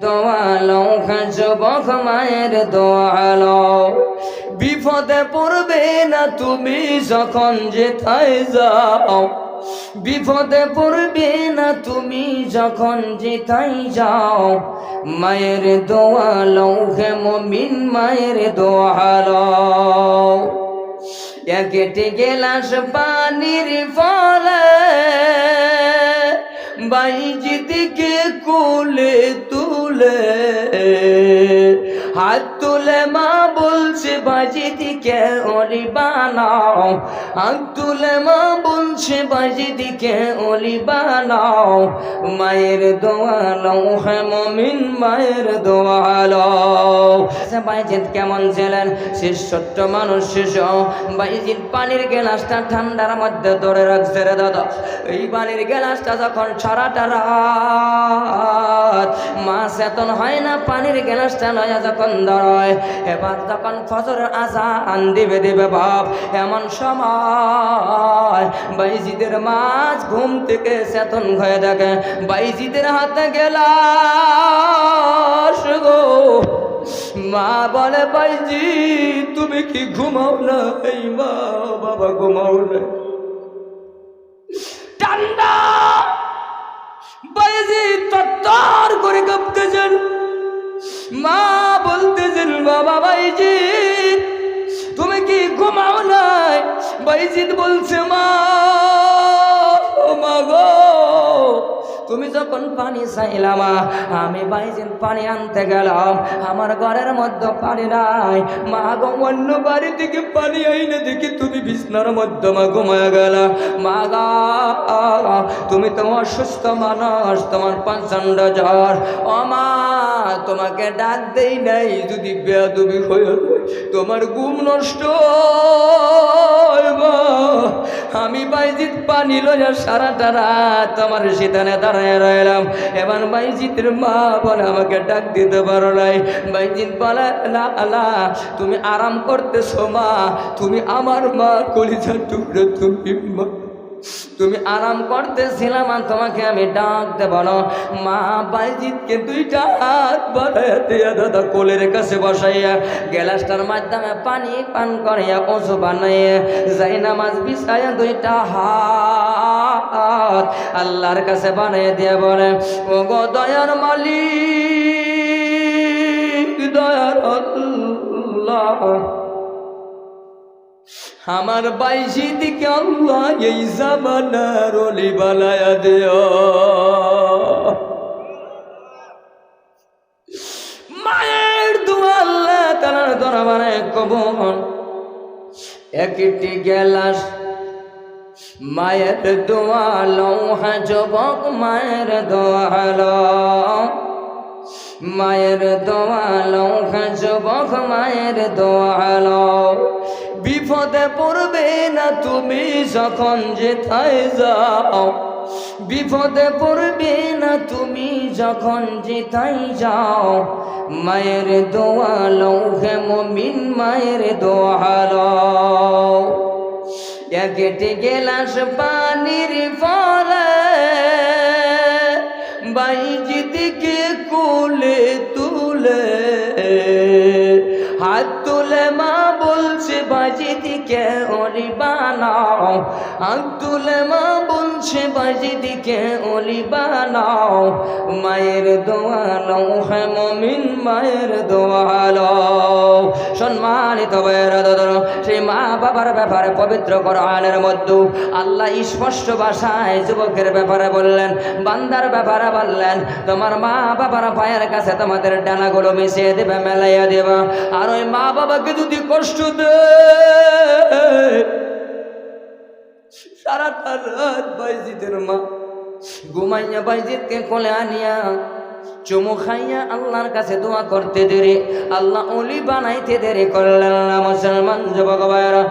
দোয়ালো যুবক মায়ের দোয়ালো। বিপদে পড়বে না তুমি যখন যেথায় যাও। বিপদে পড়বে না তুমি যখন যেথায় যাও। মায়ের দোয়ালো হে মমিন মায়ের দোয়ালো। একটি গেলাস পানির ফলে বাইজিদিকে কোলে তুলে হাত তুলে মা বলছে বাজিদিকে অলি বানাও। হাত তুলে মা বলছে বাজিদিকে অলি বানাও। মায়ের দোয়ালো হ্যাঁ মমিন মায়ের দোয়ালো আচ্ছা, বাইজিদ কেমন ছিলেন? সে ছোট্ট মানুষ শিশু বাইজিদ পানির গেলাসটা ঠান্ডার মধ্যে ধরে রাখছে রে দাদা। এই পানির গেলাসটা যখন সারাটা রাত মা চেতন হয় না পানির গেলাসটা লয়া যখন ধরয় এবার যখন ফজর আজান দিবে দিবে বাপ, এমন সময় বাইজিদের মাছ ঘুম থেকে চেতন হয়ে থাকে বাইজিদের হাতে গেলাস গো। মা বলে, বাইজি, তুমি কি ঘুমাও না? এই মা বাবা ঘুমাও না। ঠান্ডা! বাইজি তত্তর করে কাঁপতেছেন। মা বলতেছেন বাবা ভাইজি তুমি কি ঘুমাও নাই? বাইজিৎ বলছে মা তুমি যখন পানি চাইলাম, আমি বাইজিন পানি আনতে গেলাম। আমার ঘরের মধ্যে পানি নাই। মা গো, অন্য বাড়ি থেকে পানি আইনে দেখি তুমি বিছনার মধ্যে মা ঘুমায় গেল। মা গা, তুমি তো অসুস্থ মানুষ, তোমার প্রচণ্ড জ্বর ও মা, তোমাকে ডাক দেই নাই, যদি বেয়াদবি হয়ে তোমার ঘুম নষ্ট আমি বাইজিৎ পানি লইয়া সারাটা রাত তোমার শীতানে দাঁড়ায় রইলাম। এবার বাইজিতের মা বলে, আমাকে ডাক দিতে পারো নাই। বাইজিৎ বলে, না না, তুমি আরাম করতেছো মা। তুমি আমার মা, কলিজার টুকরো তুমি মা। তুমি আরাম করতেছিলাম আর তোমাকে আমি ডাক দেব না। মা বাইজিৎকে দুইটা হাত বাড়াইয়া দাদা কোলের কাছে বসাইয়া গ্যালাসটার মাধ্যমে পানি পান করিয়া ওষু বানাইয়া যাই নামাজ বিছাইয়া দুইটা হাত আল্লাহর কাছে বানাইয়া দিয়া বলে ও গো দয়ার মালিক, দয়ার আল্লাহ আমার বাইশি দিকে আল্লাহ এই জামানার অলি বানায়া দেও। মায়ের দোয়া আল্লাহ তালার দরবারে একটি গেলাস মায়ের দোয়া লৌহা যুবক মায়ের দোয়া লও মায়ের দোয়ালো যুবক মায়ের দোয়ালো বিপদে পড়বে না তুমি যখন যেথায় যাও। বিপদে পড়বে না তুমি যখন যেথায় যাও। মায়ের দোয়ালো হে মমিন, মায়ের দোয়ালো একটি গেলাস পানির ফলে বাইজিদিকে কোলে বাজিদিকে অলি বানাও হাত তুলে মা বলছে বাজিদিকে অলি বানাও, মায়ের দোয়ালো হ্যাঁ মমিন মায়ের দোয়ালো সম্মানিত সেই মা বাবার ব্যাপারে পবিত্র কোরআনের মধ্যে আল্লাহ স্পষ্ট ভাষায় যুবকের ব্যাপারে বললেন, বান্দার ব্যাপারে বললেন, তোমার মা বাবার পায়ের কাছে তোমাদের ডানাগুলো মিশিয়ে দেবে, মেলাইয়া দেবা। আর ওই মা বাবাকে যদি কষ্ট দে সারাটা রাত বাইজিদের মা। ঘুমাইয়া বাইজিদকে কোলে আনিয়া চুমু খাইয়া আল্লাহর কাছে দোয়া করতে দেরে। আল্লাহ অলি বানাইতে দেরে করলেন না মুসলমান যুবক ভাইরা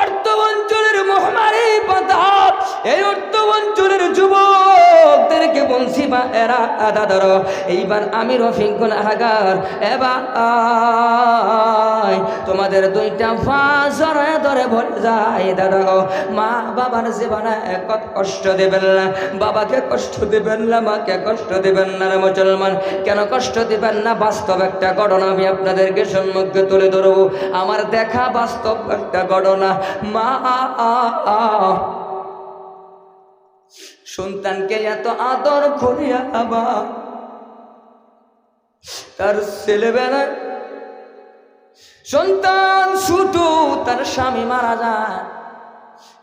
অর্থ অঞ্চলের মহামারী পাতা এই অর্থ অঞ্চলের যুবক যুবকদেরকে বলছি বা এরা আদা ধরো এইবার আমি রফিক গুনাহাগার। এবার তোমাদের দুইটা ফাঁস ধরে ভরে যায় দাদা মা বাবার জীবনে কত কষ্ট দেবেন না। বাবাকে কষ্ট দেবেন না, মাকে কষ্ট দেবেন না মুসলমান। কেন কষ্ট দেবেন না? বাস্তব একটা ঘটনা আমি আপনাদেরকে সম্মুখে তুলে ধরবো। আমার দেখা বাস্তব একটা ঘটনা। মা সন্তানকে এত আদর করিয়া আবার তার ছেলেবেলায় সন্তান শুধু তার স্বামী মারা যায়।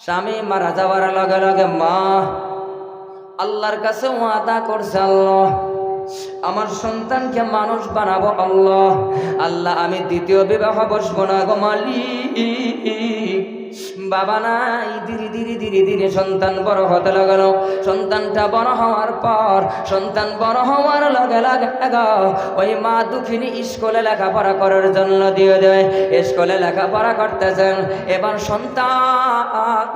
স্বামী মারা যাওয়ার লগে লগে মা আল্লাহর কাছে ওয়াদা করছে, আল্লাহ, আমার সন্তানকে মানুষ বানাবো, আল্লাহ আল্লাহ, আমি দ্বিতীয় বিবাহ বসবো না গো মালিক। বাবা নাই। ধীরে ধীরে ধীরে ধীরে সন্তান বড় হতে লাগালো। সন্তানটা বড় হওয়ার পর, সন্তান বড় হওয়ার লগে লাগে ওই মা দুঃখিনী স্কুলে লেখাপড়া করার জন্য দিয়ে দেয়। স্কুলে লেখাপড়া করতেছেন। এবার সন্তান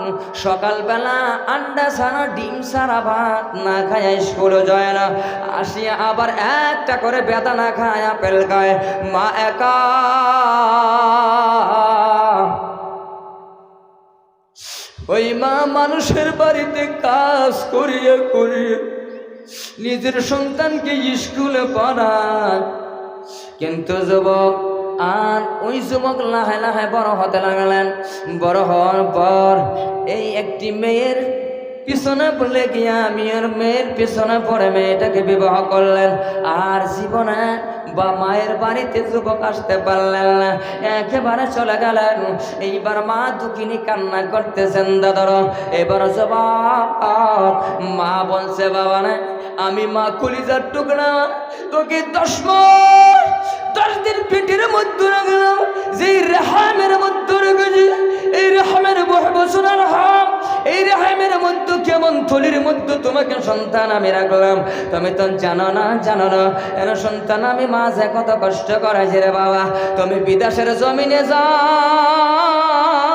সকালবেলা আন্ডা সারা ডিম সারা ভাত না খায় স্কুলে যায় না। আসিয়া আবার একটা করে বেদানা খায় আপেল খায় মা একা ওই মা মানুষের বাড়িতে কাজ করিয়ে করিয়ে নিজের সন্তানকে স্কুলে পড়ান কিন্তু যুবক, আর ওই যুবক লাহে লাহে বড় হতে লাগলেন। বড় হওয়ার পর এই একটি মেয়ের পিছনে বলে গিয়া মেয়ের মেয়ের পিছনে পড়ে মেয়েটাকে বিবাহ করলেন? আর জীবনে বা মায়ের বাড়িতে যুবক আসতে পারলেন না। একেবারে চলে গেলেন। এইবার মা দুঃখিনী কান্না করতেছেন দাদর এবার জবাব, মা বলছে, বাবা না আমি মা কলিজার টুকরা। তোকে দশ দশ দিন পেটের মধ্যে রাখলাম। যে রেহামের মধ্যে রেখেছি, এই মধ্যে থলির মধ্যে তোমাকে সন্তান আমি রাখলাম। তুমি তো জানো না জানো না। এর সন্তান আমি মাঝে কত কষ্ট করেছি রে বাবা। তুমি বিদেশের জমিনে যাও।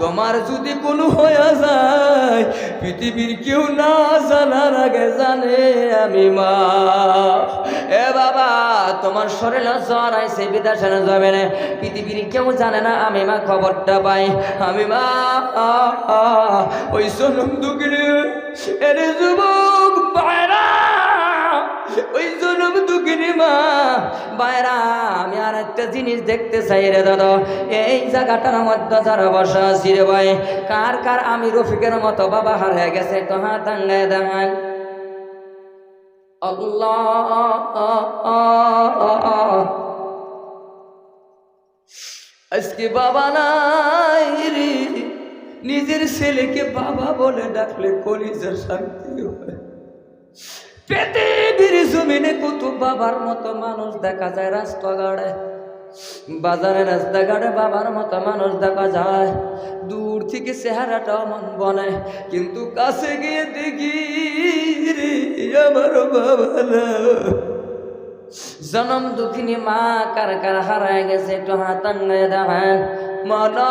তোমার যদি কোনো হয়ে যায়, পৃথিবীর কেউ না জানার আগে জানে আমি মা। এ বাবা, তোমার শরীরে জ্বর আইছে বিদেশের জমিনে পৃথিবীর কেউ জানে না আমি মা খবরটা পাই। আমি মা, ওই সোনম দুগিরে এর যুবক বাইরা ওই জনম দুঃখিনী মা। আমি আর একটা জিনিস দেখতে চাই রে দাদা। এই জায়গাটার মধ্যে যারা বসা আছি রে ভাই, কার কার আমি রফিকের মতো বাবা হারে গেছে তো হাত দেখান। আজকে বাবা নাই রে, নিজের ছেলেকে বাবা বলে ডাকলে কলিজার শান্তি হয়। পৃথিবীর জমিনে কত বাবার মতো মানুষ দেখা যায় রাস্তাঘাটে। বাজারে রাস্তাঘাটে বাবার মতো মানুষ দেখা যায়। দূর থেকে চেহারাটা মন বনে কিন্তু কাছে গিয়ে দেখি আমার বাবা। জনম দুঃখিনী মা কার কার হারায় গেছে, একটু হাত আঙ্গায় দেখেন মনে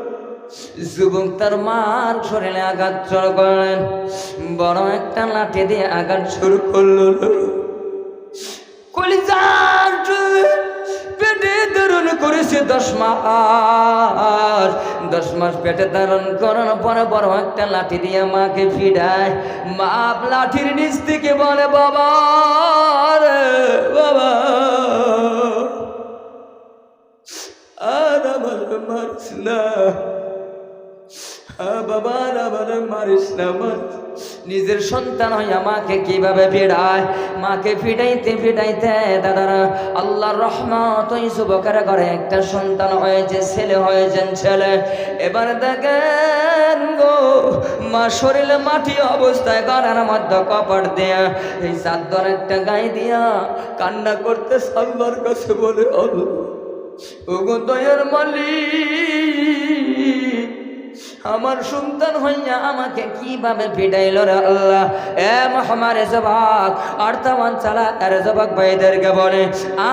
যুবক তার মার শরীরে আঘাত শুরু করলেন। বড় একটা লাঠি দিয়ে আঘাত শুরু করল। পেটে পেটে একটা লাঠি দিয়ে মাকে মা লাঠির নিচ থেকে বলে, বাবা বাবা, আর মারিস না। বাবা মারিস না নিজের সন্তান হইয়া মাকে কীভাবে ফিরায়? মাকে ফিটাইতে ফিটাইতে দাদারা, আল্লাহর রহমত ওই যুবকের ঘরে একটা সন্তান হয়েছে, ছেলে হয়েছেন ছেলে। এবার দেখেন গো, মা শরীরে মাটি অবস্থায় ঘরের মধ্যে কপাট দেয়া, এই চাদর একটা গায়ে দিয়া কান্না করতে সাল্লার কাছে বলে, আল্লাহ, ওগো দয়ার মালিক আমার সন্তান হইয়া আমাকে কীভাবে ফিটাইল রে আল্লাহ? এ মহামারে জবাক অর্থমান চালা আর জবাক ভাইদেরকে বলে,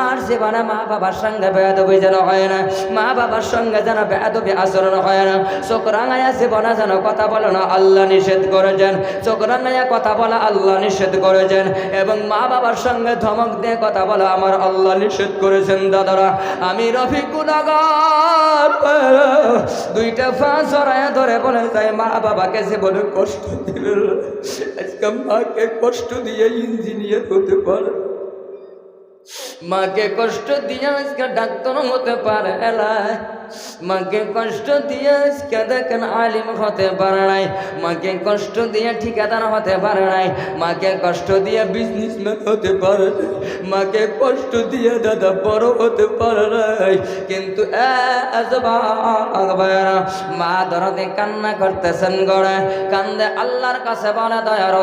আর জীবনে মা বাবার সঙ্গে বেয়াদবি যেন হয় না, মা বাবার সঙ্গে যেন বেয়াদবি আচরণ হয় না। চোখ রাঙাইয়া জীবনে যেন কথা বলে না, আল্লাহ নিষেধ করেছেন। চোখ রাঙাইয়া কথা বলা, আল্লাহ নিষেধ করেছেন। এবং মা বাবার সঙ্গে ধমক দিয়ে কথা বলা, আমার আল্লাহ নিষেধ করেছেন, দাদারা। আমি রফিক গুনাগার দুইটা ফা জড়ায় ধরে বলে তাই মা বাবাকে সে বলে কষ্ট দিল আজকে মাকে কষ্ট দিয়ে ইঞ্জিনিয়ার হতে পারে মাকে কষ্ট দিয়ে আজকে ডাক্তার হতে পারে এলাই মাকে কষ্ট দিয়ে আজকে দেখেন আলিম হতে পারে নাই। মাকে কষ্ট দিয়ে ঠিকাদার হতে পারে নাই। মাকে কষ্ট দিয়ে বিজনেসম্যান হতে পারে মাকে কষ্ট দিয়ে দাদা বড় হতে পারে নাই। কিন্তু মা দরদে কান্না করতেছেন গড়ে। কান্দে আল্লাহর কাছে বলে, দয়ার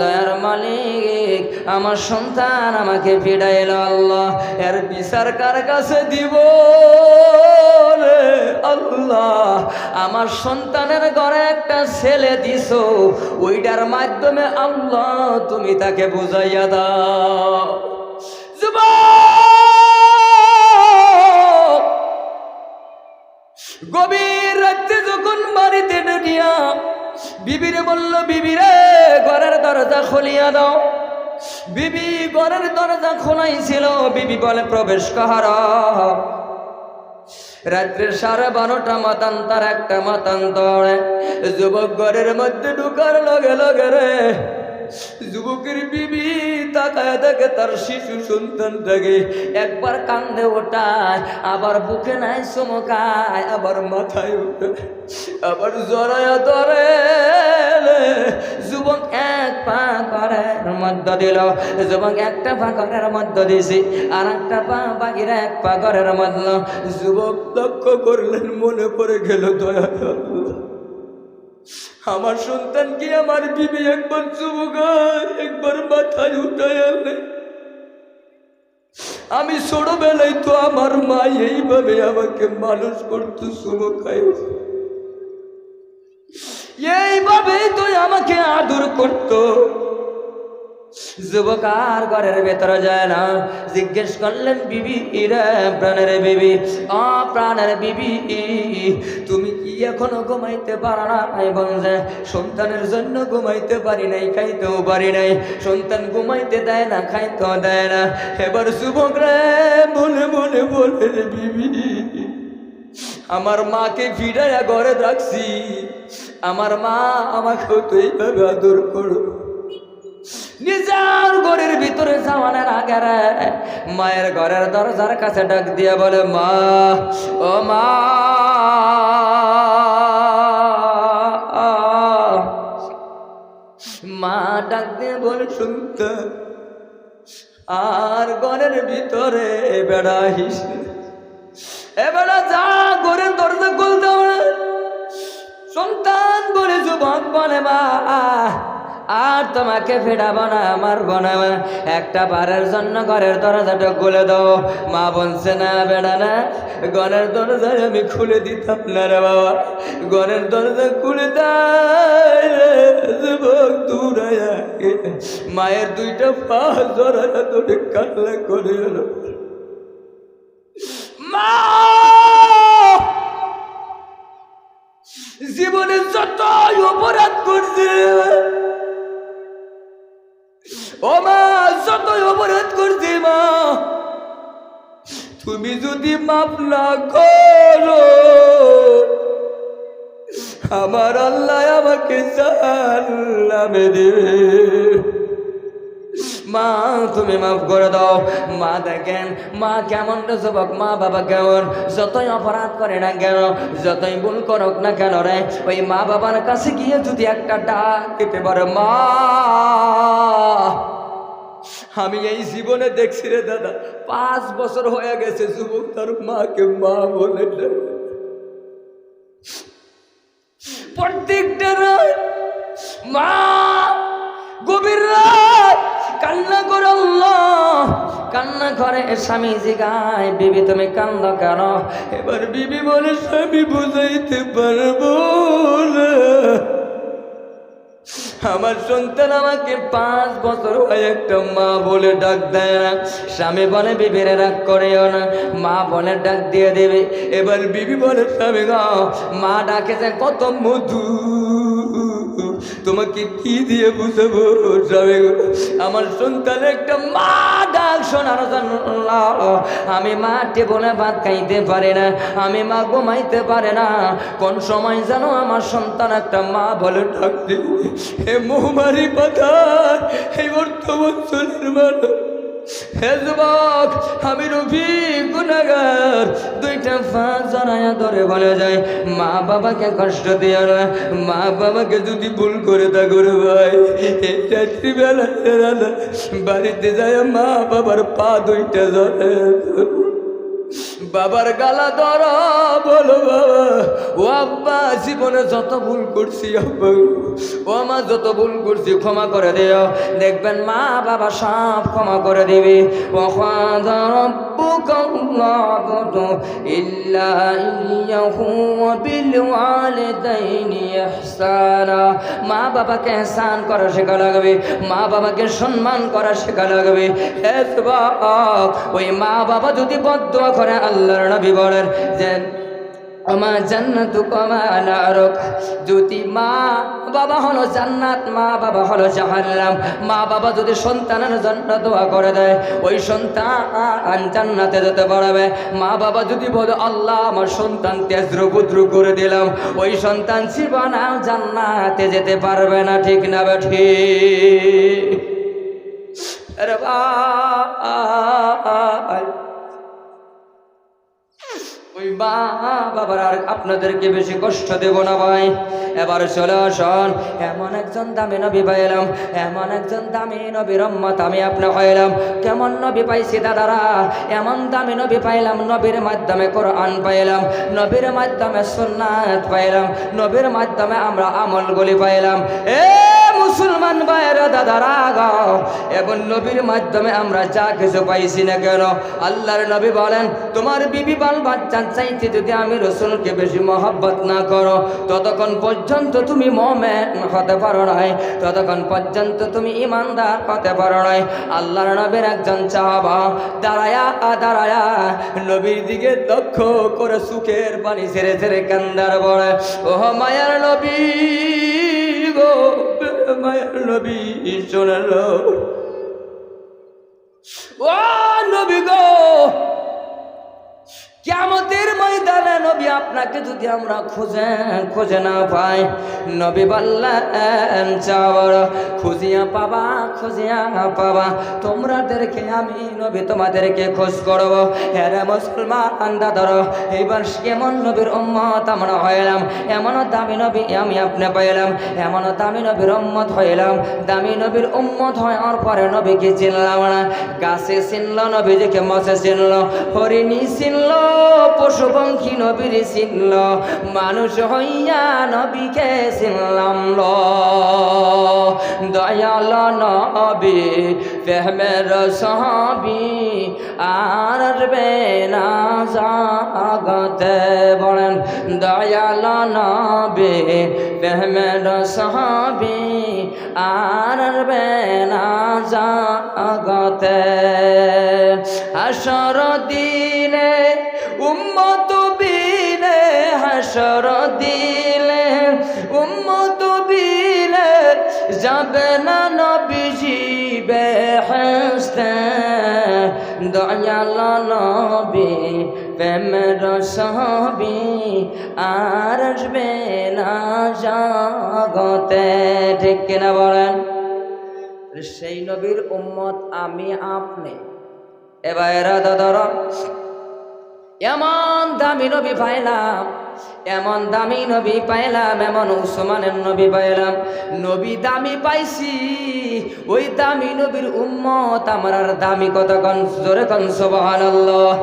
দয়ার মালিক, আমার সন্তান আমাকে ফিরাইল আল্লাহ। এর বিচার কার কাছে দিব আল্লাহ? আমার সন্তানের ঘরে একটা ছেলে দিছ, ওইটার মাধ্যমে আল্লাহ তুমি তাকে বুঝাইয়া দাও। গভীর রাত্রে যখন বাড়িতে ঢুকিয়া, বিবিরে বলল, বিবিরে, ঘরের দরজা খুলিয়া দাও। বিবি ঘরের দরজা খোলাই ছিল, বিবি বলে, প্রবেশ কাহার রাত্রে সাড়ে বারোটা মতান্তর একটা মতান্তর যুবক ঘরের মধ্যে ঢুকার লগে লগে রে, যুবকের বিবি তাকায় দেখে তার শিশু সন্তানটাকে একবার কান্দে ওঠায়, আবার বুকে নাই চমকায়, আবার মাথায় উঠে, আবার জড়ায় ধরে মধ্য দিল। যুবক একটা পা ঘরের মধ্য দিছি আর একটা পা বাকিরা এক পা ঘরের মধ্য। যুবক লক্ষ্য করলেন, মনে পড়ে গেল দয়া আমার সন্তান কি আমার বিবি একবার যুবকায় একবার মাথায় উঠায় আনলে আমি ছোটবেলায় তো আমার মা এইভাবে আমাকে মানুষ করতো যুবকায় এইভাবেই তো আমাকে আদর করতো। যুবক আর ঘরের ভেতরে যায় না। জিজ্ঞেস করলেন, বিবি ইরা প্রাণের বিবি? অ, প্রাণের বিবি। তুমি কি এখনও ঘুমাইতে পারো না ভাই সন্তানের জন্য ঘুমাইতে পারি নাই, খাইতেও পারি নাই। সন্তান ঘুমাইতে দেয় না, খাইতেও দেয় না। এবার যুবক রে, মনে মনে বলে রে বিবি, আমার মাকে ফিরাইয়া ঘরে রাখছি। আমার মা আমাকেও তো এইভাবে আদর করো নিজের ঘরের ভিতরে যাওয়ানের আগে মায়ের ঘরের দরজার কাছে ডাক দিয়ে বলে, মা, ও মা মা ডাক দিয়ে বলে, শুনতে, আর ঘরের ভিতরে বেড়া হিস এবেলা যা ঘরের দরজা খুলতে সন্তান বলে, যুবক বলে, মা আর তোমাকে ফেরাবো না, আমার বনাবো একটা বারের জন্য ঘরের দরজাটা খুলে দাও। মা বলছে, না বেড়া না, ঘরের দরজায় আমি খুলে দিতাম না রে বাবা। ঘরের দরজা খুলে দেয় মায়ের দুইটা পা জড়ায়া তোরে কান্না করে এলো। তুমি যদি না করো, আমার আল্লাহ আমাকে জাহান্নামে দেবে। মা, তুমি মাফ করে দাও। মা দেখেন, মা কেমন যুবক মা বাবা কেমন? যতই অপরাধ করে না কেন, যতই ভুল করুক না কেন রে, ওই মা বাবার কাছে গিয়ে যদি একটা ডাক পারে, মা আমি এই জীবনে দেখছি রে দাদা, পাঁচ বছর হয়ে গেছে যুবক, তার মাকে মা বলে প্রত্যেকটা রাত, মা, গভীর রাত, কান্না করে আল্লাহ, কান্না করে স্বামী জিগায়, বিবি, তুমি কান্দ কেন? এবার বিবি বলে, স্বামী, বুঝাইতে পারব না। আমার সন্তান আমাকে পাঁচ বছর হয় একটা মা বলে ডাক দেয় না। স্বামী বলে, বিবির রাগ করেও না। মা বলে, ডাক দিয়ে দেবে। এবার বিবি বলে, স্বামী গাও মা ডাকেছে, কত মধু। তোমাকে কি দিয়ে বুঝাবো আমার সন্তান একটা মা ডাক শোনার আমি মা টেবলে ভাত খাইতে পারে না, আমি মা ঘুমাইতে পারে না। কোন সময় জানো আমার সন্তান একটা মা বলে ডাক দিবে হে মোহমারি পাতা হে বর্তমান চলের মানুষ হে যুবক আমি রুবি গুনাগার দুইটা পা জড়ায়া ধরে বলে যায়, মা বাবাকে কষ্ট দেওয়া না, মা বাবাকে যদি ভুল করে তা করে ভাই, এই দাদা বাড়িতে যায় মা বাবার পা দুইটা ধরো। বাবার গালা ধর বলো বাবা ও আব্বা জীবনে যত ভুল করছি আব্বা ও মা যত ভুল করছি ক্ষমা করে দিও দেখবেন মা বাবা সব ক্ষমা করে দিবে وَقَالَ رَبُّكَ اللَّهُ إِلَّا إِيَّهُ وَبِالْوَالِدَيْنِ إِحْسَانًا মা বাবাকে এহসান করা শেখা লাগবে মা বাবাকে সম্মান করা শেখা লাগবে হে যুবক, ওই মা বাবা যদি বদুয়া করে আল্লাহর নবী বলেন যে, আমা জান্নাতু কমা নারক যদি মা বাবা হলো জান্নাত, মা বাবা হলো জাহান্নাম। মা বাবা যদি সন্তানের জন্য দোয়া করে দেয়, ওই সন্তান জান্নাতে যেতে পারবে। মা বাবা যদি বলে, আল্লাহ, আমার সন্তান তেজরু বুদ্রু করে দিলাম। ওই সন্তান জীবন জান্নাতে যেতে পারবে না, ঠিক না বা ওই বাবার আর আপনাদেরকে বেশি কষ্ট দেব না ভাই। এবার চলে আসন। এমন একজন দামি নবী পাইলাম এমন একজন দামি নবীর রম্মত আমি আপনি পাইলাম কেমন নবী পাইছি দাদারা? এমন দামি নবী পাইলাম, নবীর মাধ্যমে কোরআন পাইলাম নবীর মাধ্যমে সুন্নাত পাইলাম নবীর মাধ্যমে আমরা আমলগুলি পাইলাম এ মুসলমান ভাইয়েরা, দাদারা গাও এবং নবীর মাধ্যমে আমরা যা কিছু পাইছি না কেন, আল্লাহর নবী বলেন, তোমার বিবি বাল বাচ্চা চাইতে যদি আমি রসুলকে বেশি মহব্বত না করো, ততক্ষণ পর্যন্ত তুমি মমেন হতে পারো নাই, ততক্ষণ পর্যন্ত তুমি ইমানদার হতে পারো নাই। আল্লাহর নবীর একজন চাহাবা দাঁড়ায়া দাঁড়ায়া। নবীর দিকে লক্ষ্য করে সুখের পানি ছেড়ে ছেড়ে কান্দার বড় ও মায়ার নবী গো মায়ার নবী শোনাল। ও নবী গো কেমতের ময়দানে নবী আপনাকে যদি আমরা খুঁজে খুঁজে না পাই, নবী বললেন, চাওয়ার খুঁজিয়া পাবা খুঁজিয়া পাবা। তোমরাদেরকে আমি, নবী তোমাদেরকে খোঁজ করব। হ্যাঁ মুসলমান দাদর, এইবার কেমন নবীর উম্মত আমরা হইলাম? এমন দামি নবী আমি আপনি পাইলাম। এমন দামি নবীর উম্মত হইলাম। দামি নবীর উম্মত হওয়ার পরে নবীকে চিনলাম না। গাছে চিনল নবী নবীজিকে মছে চিনল। হরিণী চিনল পশু পঙ্খী নবীর চিনল মানুষ হইয়া নবীকে চিনলাম ল। দয়াল নবী, প্রেমের সহাবি আর আসবে না জাগতে বলেন। দয়াল নবী, প্রেমের সহাবি আর আসবে না জাগতে। হাসর দিনে হাসর দিলে, উম্মত বিলে যাবে না নবীজি বেহেস্তে দয়াল নবী, প্রেমের সহবি আর আসবে না জগতে। ঠিক কিনা বলেন? সেই নবীর উম্মত আমি আপনি। এবার এরা দাদারা এমন দামি নবী পাইলাম, এমন দামি নবী পাইলাম, এমন উসমানের নবী পাইলাম। নবী দামি পাইছি, ওই দামি নবীর উম্মত আমার দামি কত কন, জোরে কন, সুবহানাল্লাহ।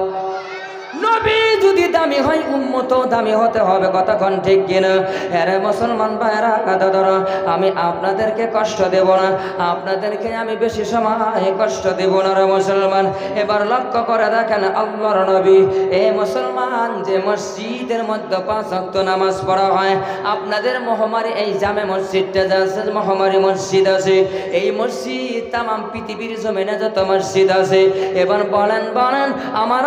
নবী যদি দামি হয় উম্মত, দামি হতে হবে কতক্ষণ ঠিক কিনা? হ্যাঁ মুসলমান ভাইরা কথা ধরো, আমি আপনাদেরকে কষ্ট দেব না, আপনাদেরকে আমি বেশি সময় কষ্ট দেব না রে মুসলমান। এবার লক্ষ্য করে দেখেন আল্লাহর নবী, এ মুসলমান যে মসজিদের মধ্যে পাঁচ ওয়াক্ত নামাজ পড়া হয়, আপনাদের মহামারী, এই জামে মসজিদটা যে আছে, মহামারী মসজিদ আছে, এই মসজিদ তাম পৃথিবীর জমিনে যত মসজিদ আছে, এবার বলেন বলেন, আমার